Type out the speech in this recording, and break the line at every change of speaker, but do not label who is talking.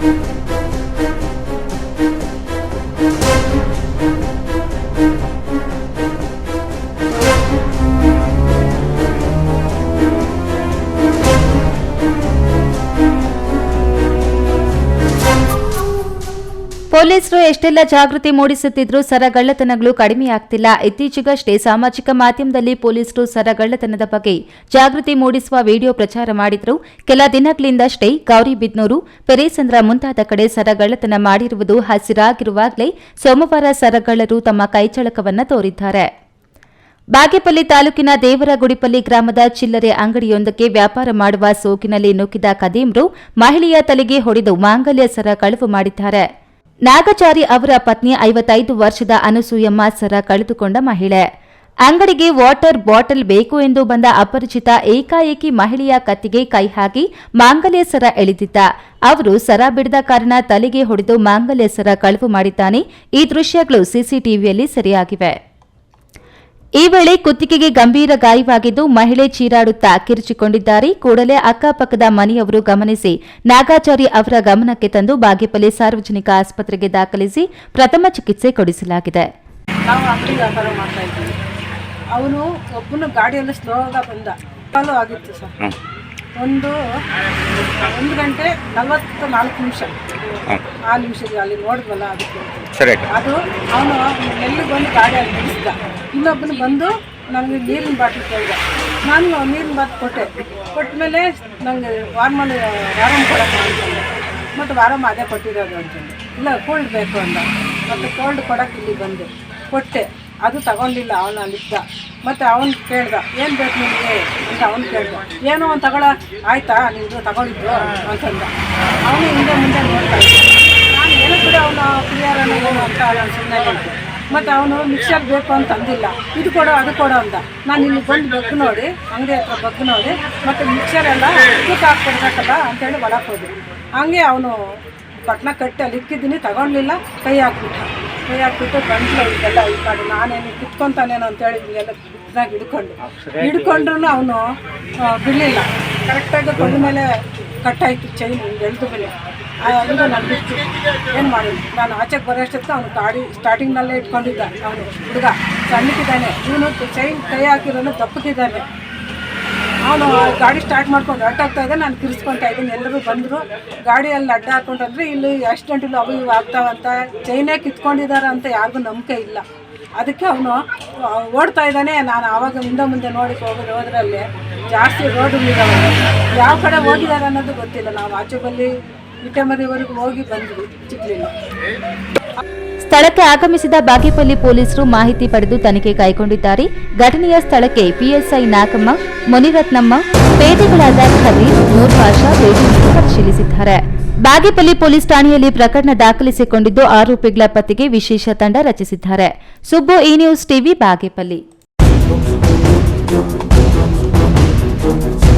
thank you ಪೊಲೀಸರು ಎಷ್ಟೆಲ್ಲ ಜಾಗೃತಿ ಮೂಡಿಸುತ್ತಿದ್ರೂ ಸರಗಳ್ಳತನಗಳು ಕಡಿಮೆಯಾಗ್ತಿಲ್ಲ. ಇತ್ತೀಚೆಗಷ್ಟೇ ಸಾಮಾಜಿಕ ಮಾಧ್ಯಮದಲ್ಲಿ ಪೊಲೀಸರು ಸರಗಳ್ಳತನದ ಬಗ್ಗೆ ಜಾಗೃತಿ ಮೂಡಿಸುವ ವಿಡಿಯೋ ಪ್ರಚಾರ ಮಾಡಿದ್ರು. ಕೆಲ ದಿನಗಳಿಂದಷ್ಟೇ ಗೌರಿಬಿದ್ನೂರು ಪೆರೇಸಂದ್ರ ಮುಂತಾದ ಕಡೆ ಸರಗಳ್ಳತನ ಮಾಡಿರುವುದು ಹಸಿರಾಗಿರುವಾಗಲೇ ಸೋಮವಾರ ಸರಗಳ್ಳರು ತಮ್ಮ ಕೈಚಳಕವನ್ನು ತೋರಿದ್ದಾರೆ. ಬಾಗೇಪಲ್ಲಿ ತಾಲೂಕಿನ ದೇವರಗುಡಿಪಲ್ಲಿ ಗ್ರಾಮದ ಚಿಲ್ಲರೆ ಅಂಗಡಿಯೊಂದಕ್ಕೆ ವ್ಯಾಪಾರ ಮಾಡುವ ಸೋಕಿನಲ್ಲಿ ನುಗ್ಗಿದ ಕದೀಮ್ರು ಮಹಿಳೆಯ ತಲೆಗೆ ಹೊಡೆದು ಮಾಂಗಲ್ಯ ಸರ ಕಳವು ಮಾಡಿದ್ದಾರೆ. ನಾಗಚಾರಿ ಅವರ ಪತ್ನಿ ಐವತ್ತೈದು ವರ್ಷದ ಅನಸೂಯಮ್ಮ ಸರ ಕಳೆದುಕೊಂಡ ಮಹಿಳೆ. ಅಂಗಡಿಗೆ ವಾಟರ್ ಬಾಟಲ್ ಬೇಕು ಎಂದು ಬಂದ ಅಪರಿಚಿತ ಏಕಾಏಕಿ ಮಹಿಳೆಯ ಕತ್ತಿಗೆ ಕೈ ಹಾಕಿ ಮಾಂಗಲ್ಯ ಸರ ಎಳೆದಿದ್ದ. ಅವರು ಸರ ಬಿಡದ ಕಾರಣ ತಲೆಗೆ ಹೊಡೆದು ಮಾಂಗಲ್ಯ ಸರ ಕಳವು ಮಾಡಿದ್ದಾನೆ. ಈ ದೃಶ್ಯಗಳು ಸಿಸಿಟಿವಿಯಲ್ಲಿ ಸೆರೆಯಾಗಿವೆ. ಈ ವೇಳೆ ಕುತ್ತಿಗೆಗೆ ಗಂಭೀರ ಗಾಯವಾಗಿದ್ದು ಮಹಿಳೆ ಚೀರಾಡುತ್ತಾ ಕಿರುಚಿಕೊಂಡಿದ್ದಾರೆ. ಕೂಡಲೇ ಅಕ್ಕಪಕ್ಕದ ಮನೆಯವರು ಗಮನಿಸಿ ನಾಗಾಚಾರಿ ಅವರ ಗಮನಕ್ಕೆ ತಂದು ಬಾಗೇಪಲ್ಲಿ ಸಾರ್ವಜನಿಕ ಆಸ್ಪತ್ರೆಗೆ ದಾಖಲಿಸಿ ಪ್ರಥಮ ಚಿಕಿತ್ಸೆ ಕೊಡಿಸಲಾಗಿದೆ.
ನಾವು ಅಂಗಡಿ ವ್ಯಾಪಾರ ಮಾಡ್ತಾ ಇದ್ದೀವಿ ಅವನು ಒಬ್ಬನು ಗಾಡಿಯಲ್ಲಿ ಸ್ಲೋಗ ಬಂದ. ಫಾಲೋ ಆಗಿತ್ತು ಸರ್. ಒಂದು ಒಂದು ಗಂಟೆ ನಲವತ್ತು ನಾಲ್ಕು ನಿಮಿಷ. ಆ ನಿಮಿಷದಲ್ಲಿ ಅಲ್ಲಿ ನೋಡಿದ್ವಲ್ಲ ಅದಕ್ಕೆ. ಅದು ಅವನು ಎಲ್ಲಿಗೆ ಬಂದು ಗಾಡಿಯಲ್ಲಿ ನಿಲ್ಲಿಸಿದ ಇನ್ನೊಬ್ಬನು ಬಂದು ನನಗೆ ನೀರಿನ ಬಾಟ್ಲಿ ಕೇಳಿದೆ. ನಾನು ನೀರಿನ ಬಾಟ್ಲು ಕೊಟ್ಟೆ. ಕೊಟ್ಟ ಮೇಲೆ ನನಗೆ ವಾರ್ಮಲ್ ವಾರಮ್ ಕೊಡೋಕೆ ಅಂತಂದೆ ಮತ್ತು ವಾರಮ್ ಅದೇ ಕೊಟ್ಟಿರೋದು ಅಂತಂದೆ. ಇಲ್ಲ ಕೋಲ್ಡ್ ಬೇಕು ಅಂದ. ಮತ್ತು ಕೋಲ್ಡ್ ಕೊಡೋಕೆ ಇಲ್ಲಿ ಬಂದೆ. ಕೊಟ್ಟೆ. ಅದು ತಗೊಂಡಿಲ್ಲ, ಅವನು ಅಲ್ಲಿದ್ದ. ಮತ್ತು ಅವನು ಕೇಳ್ದ, ಏನು ಬೇಕು ನಿಮಗೆ? ಅಂತ ಅವನು ಕೇಳ್ದ, ಏನೋ ಒಂದು ತಗೊಳ. ಆಯ್ತಾ? ನಿಂದು ತಗೊಂಡಿದ್ದು ಅಂತಂದ. ಅವನು ಹಿಂದೆ ಮುಂದೆ ನೋಡ್ತಾ ನಾನು ಏನು ಕೂಡ ಅವನು ಅನ್ನೋ ಏನು ಅಂತ ನಾನು ಸುಮ್ಮನೆ ಮತ್ತು ಅವನು ಮಿಕ್ಸರ್ ಬೇಕು ಅಂತ ಅಂದಿಲ್ಲ. ಇದು ಕೊಡೋ ಅದು ಕೊಡೋ ಅಂತ. ನಾನು ಇಲ್ಲಿ ಬಂದು ಬಗ್ಗು ನೋಡಿ ಅಂಗಡಿ ಹತ್ರ ಬಗ್ಗು ನೋಡಿ ಮತ್ತು ಮಿಕ್ಸರ್ ಎಲ್ಲ ತೂಕ ಹಾಕ್ಕೊಡ್ಬೇಕಲ್ಲ ಅಂತೇಳಿ ಒಳಗೆ ಹೋದೆ. ಹಂಗೆ ಅವನು ಪಟ್ನ ಕಟ್ಟಿ ಅಲ್ಲಿ ಇಕ್ಕಿದ್ದೀನಿ ತಗೊಳ್ಲಿಲ್ಲ ಕೈ ಹಾಕ್ಬಿಟ್ಟ. ಕೈ ಹಾಕ್ಬಿಟ್ಟು ಗಂಟ್ಲು ಇದೆಲ್ಲ ಈ ಕಡೆ. ನಾನೇನು ಕಿತ್ಕೊತಾನೇನೋ ಅಂತೇಳಿ ಎಲ್ಲ ಹಿಡ್ಕೊಂಡು. ಹಿಡ್ಕೊಂಡ್ರು ಅವನು ಬಿಡಲಿಲ್ಲ. ಕರೆಕ್ಟಾಗಿ ಬಂದ ಮೇಲೆ ಕಟ್ಟಾಯ್ತು, ಚೈನ್ ಎಳ್ದು ಮೇಲೆ. ಅದರಿಂದ ನಾನು ಬಿಟ್ಟು ಏನು ಮಾಡೋದು? ನಾನು ಆಚೆಗೆ ಬರೋಷ್ಟೊತ್ತು ಅವನು ಗಾಡಿ ಸ್ಟಾರ್ಟಿಂಗ್ನಲ್ಲೇ ಇಟ್ಕೊಂಡಿದ್ದ. ಅವನು ಹುಡುಗ, ಸಣ್ಣಕ್ಕಿದ್ದಾನೆ. ಇವನು ಚೈನ್ ಕೈ ಹಾಕಿರೋನು ದಪ್ಪಕ್ಕಿದ್ದಾನೆ ಅವನು ಗಾಡಿ ಸ್ಟಾರ್ಟ್ ಮಾಡ್ಕೊಂಡು ಅಡ್ಡಾಗ್ತಾ ಇದ್ದೆ ನಾನು ಕಿರಿಸ್ಕೊತಾ ಇದ್ದೀನಿ. ಎಲ್ಲರೂ ಬಂದರು, ಗಾಡಿಯಲ್ಲಿ ಅಡ್ಡ ಹಾಕೊಂಡ್ರೆ ಇಲ್ಲಿ ಆಕ್ಸಿಡೆಂಟಲ್ಲಿ ಅವು ಇವು ಆಗ್ತಾವಂತ. ಚೈನೇ ಕಿತ್ಕೊಂಡಿದ್ದಾರೆ ಅಂತ ಯಾರಿಗೂ ನಂಬಿಕೆ ಇಲ್ಲ. ಅದಕ್ಕೆ ಅವನು ಓಡ್ತಾ ಇದ್ದಾನೆ. ನಾನು ಆವಾಗ ಮುಂದೆ ಮುಂದೆ ನೋಡಿ ಹೋಗೋದು, ಹೋದ್ರಲ್ಲಿ ಜಾಸ್ತಿ ರೋಡ್ಗಳಿದಾವೆ. ಯಾವ ಕಡೆ ಹೋಗಿದ್ದಾರೆ ಅನ್ನೋದು ಗೊತ್ತಿಲ್ಲ. ನಾವು ಆಚೆಬಲ್ಲಿ ಇಟಮರಿವರೆಗೂ ಹೋಗಿ ಬಂದ್ವಿ. ಸಿಗ್ಲಿಲ್ಲ.
ಸ್ಥಳಕ್ಕೆ ಆಗಮಿಸಿದ ಬಾಗೇಪಲ್ಲಿ ಪೊಲೀಸರು ಮಾಹಿತಿ ಪಡೆದು ತನಿಖೆ ಕೈಗೊಂಡಿದ್ದಾರೆ. ಘಟನೆಯ ಸ್ಥಳಕ್ಕೆ ಪಿಎಸ್ಐ ನಾಗಮ್ಮ, ಮುನಿರತ್ನಮ್ಮ, ಪೇದೆಗಳಾದ ಖದೀರ್ ನೂರ್ ಪಾಷಾ ಪರಿಶೀಲಿಸಿದ್ದಾರೆ. ಬಾಗೇಪಲ್ಲಿ ಪೊಲೀಸ್ ಠಾಣೆಯಲ್ಲಿ ಪ್ರಕರಣ ದಾಖಲಿಸಿಕೊಂಡಿದ್ದು ಆರೋಪಿಗಳ ಪತ್ತೆಗೆ ವಿಶೇಷ ತಂಡ ರಚಿಸಿದ್ದಾರೆ. Subbu E news TV Bagepalli. Don't